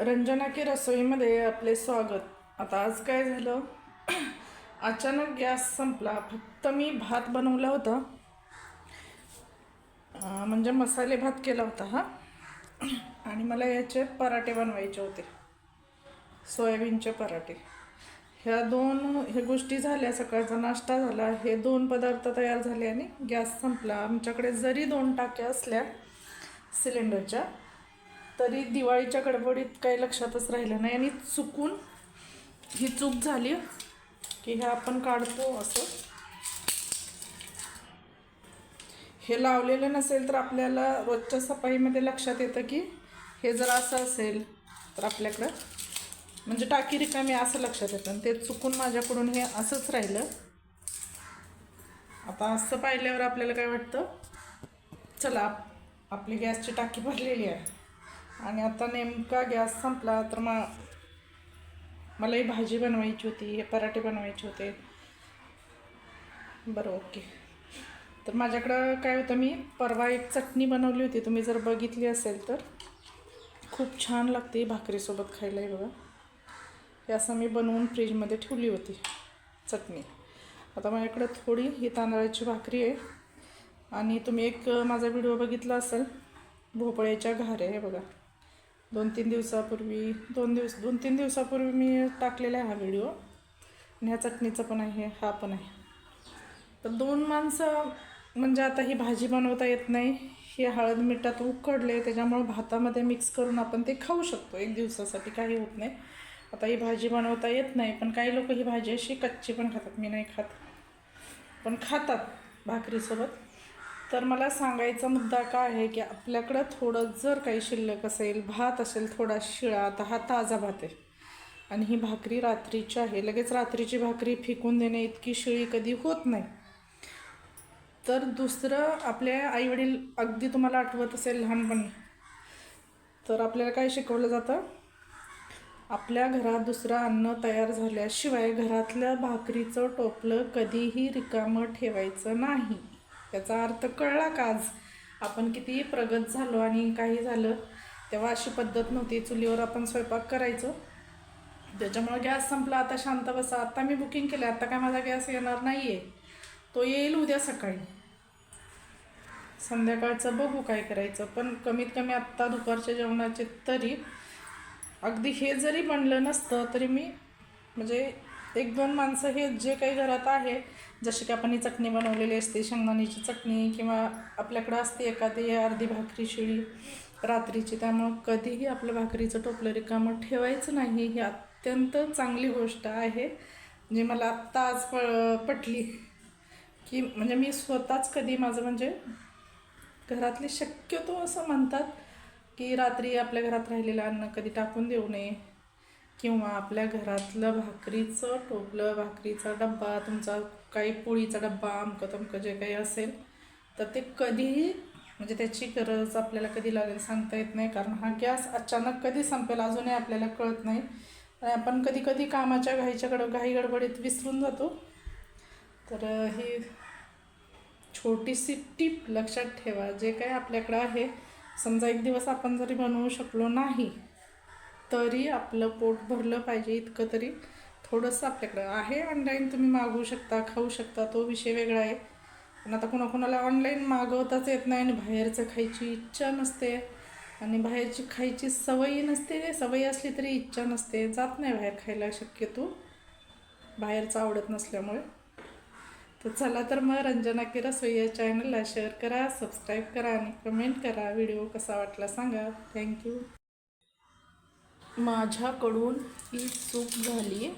रंजना की रसोईमध्ये आपले स्वागत. आता आज काय झालं? अचानक गॅस संपला. फक्त मी भात बनवला होता. म्हणजे मसाले भात केला होता हा. आणि मला याचे पराठे बनवायचे होते. सोयाबीनचे पराठे. ह्या दोन ह्या गोष्टी झाल्या. सकाळचा नाश्ता झाला. हे दोन पदार्थ तयार झाले आणि गॅस संपला. आमच्याकडे जरी दोन टाक्या असल्या सिलेंडरच्या तरी दिवाळीच्या गडबडीत काही लक्षातच राहिलं नाही. आणि चुकून ही चूक झाली की हे आपण काढतो असं. हे लावलेलं नसेल तर आपल्याला रोजच्या सफाईमध्ये लक्षात येतं की हे जर असं असेल तर आपल्याकडं म्हणजे टाकी रिकामी असं लक्षात येतं. आणि ते चुकून माझ्याकडून हे असंच राहिलं. आता असं पाहिल्यावर आपल्याला काय वाटतं? चला आपली गॅसची टाकी भरलेली आहे. आणि आता नेमका गॅस संपला तर मा मला ही भाजी बनवायची होती हे पराठे बनवायचे होते. बरं ओके. तर माझ्याकडं काय होतं मी परवा एक चटणी बनवली होती. तुम्ही जर बघितली असेल तर. खूप छान लागते भाकरीसोबत खायला बघा. हे असं मी बनवून फ्रीजमध्ये ठेवली होती चटणी. आता माझ्याकडं थोडी ही तांदळाची भाकरी आहे. आणि तुम्ही एक माझा व्हिडिओ बघितला असेल भोपळ्याच्या घाऱ्या हे बघा. दोन तीन दिवसापूर्वी दोन दिवस दोन तीन दिवसापूर्वी मी टाकलेला आहे हा व्हिडिओ. आणि ह्या चटणीचा पण आहे हा पण आहे. तर दोन माणसं म्हणजे आता ही भाजी बनवता येत नाही. हे हळद मिठात उकडले त्याच्यामुळं भातामध्ये मिक्स करून आपण ते खाऊ शकतो. एक दिवसासाठी काही होत नाही. आता ही भाजी बनवता येत नाही पण काही लोक ही भाजी अशी कच्ची पण खातात. मी नाही खात. पण खातात भाकरीसोबत. तर मला सांगायचा मुद्दा काय आहे की आपल्याकडं थोडं जर काही शिल्लक असेल भात असेल थोडा शिळा तर हा ताजा भात आहे. आणि ही भाकरी रात्रीची आहे. लगेच रात्रीची भाकरी फेकून देणे इतकी शिळी कधी होत नाही. तर दुसरं आपले आईवडील अगदी तुम्हाला आठवत असेल लहानपणी तर आपल्याला काय शिकवलं जातं? आपल्या घरात दुसरं अन्न तयार झाल्याशिवाय घरातल्या भाकरीचं टोपलं कधीही रिकामं ठेवायचं नाही. त्याचा अर्थ कळला का आज? आपण कितीही प्रगत झालो आणि काही झालं तेव्हा अशी पद्धत नव्हती. चुलीवर आपण स्वयंपाक करायचो. त्याच्यामुळे गॅस संपला. आता शांत बसा. आत्ता मी बुकिंग केलं आता काय माझा गॅस येणार नाही आहे तो येईल उद्या सकाळी. संध्याकाळचं बघू काय करायचं. पण कमीत कमी आत्ता दुपारच्या जेवणाचे तरी अगदी हे जरी बनलं नसतं तरी मी म्हणजे एक दोन माणसं हे जे काही घरात आहे जशी की आपण ही चटणी बनवलेली असते शेंगदाण्याची चटणी किंवा आपल्याकडं असते एखादी अर्धी भाकरी शिळी रात्रीची त्यामुळं कधीही आपलं भाकरीचं टोपलं रिकामं ठेवायचं नाही ही अत्यंत चांगली गोष्ट आहे जी मला आत्ता आज प पटली. की म्हणजे मी स्वतःच कधी माझं म्हणजे घरातले शक्यतो असं म्हणतात की रात्री आपल्या घरात राहिलेलं अन्न कधी टाकून देऊ नये. किंवा आपल्या घरातलं भाकरीचं टोपलं भाकरीचा डब्बा तुमचा काही पोळीचा डब्बा अमकं तमकं जे काही असेल तर ते कधीही म्हणजे त्याची गरज आपल्याला कधी लागेल सांगता येत नाही कारण हा गॅस अचानक कधी संपेल अजूनही आपल्याला कळत नाही. आणि आपण कधी कधी कामाच्या घाईच्या घाई गडबडीत विसरून जातो. तर ही छोटीशी टीप लक्षात ठेवा. जे काही आपल्याकडं आहे समजा एक दिवस आपण जरी बनवू शकलो नाही तरी आपलं पोट भरलं पाहिजे इतकं तरी. थोडंसं आपल्याकडं आहे ऑनलाईन तुम्ही मागवू शकता खाऊ शकता तो विषय वेगळा आहे. पण आता कोणाकोणाला ऑनलाईन मागवताच येत नाही आणि बाहेरचं खायची इच्छा नसते. आणि बाहेरची खायची सवयी नसते सवयी असली तरी इच्छा नसते. जात नाही बाहेर खायला शक्यतो. बाहेरचं आवडत नसल्यामुळे. तर चला तर मग रंजना की रसोई या चॅनलला शेअर करा सबस्क्राईब करा आणि कमेंट करा. व्हिडिओ कसा वाटला सांगा. थँक्यू माझ्याकडून ही चूक झाली.